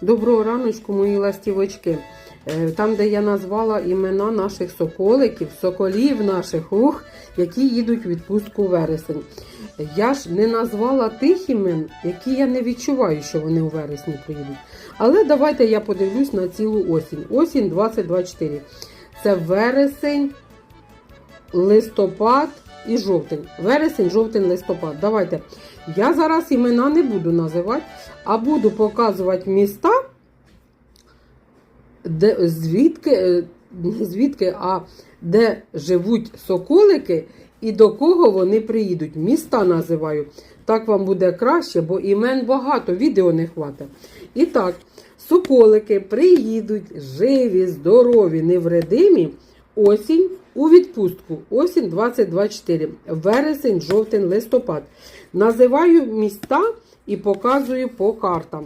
Доброго раночку, мої ластівочки. Е, Там, де я назвала імена наших соколиків, соколів наших, ух, які їдуть у відпустку вересень. Я ж не назвала тих імен, які я не відчуваю, що вони у вересні приїдуть. Але давайте я подивлюсь на цілу осінь. Осінь 2024. Це вересень, листопад і жовтень. Вересень, жовтень, листопад. Давайте. Я зараз імена не буду називати, а буду показувати міста, де, звідки, е, не звідки, а де живуть соколики і до кого вони приїдуть. Міста називаю. Так вам буде краще, бо імен багато, відео не хватить. І так, соколики приїдуть живі, здорові, невредимі. Осінь у відпустку. Осінь 2024. Вересень, жовтень, листопад. Називаю міста і показую по картам.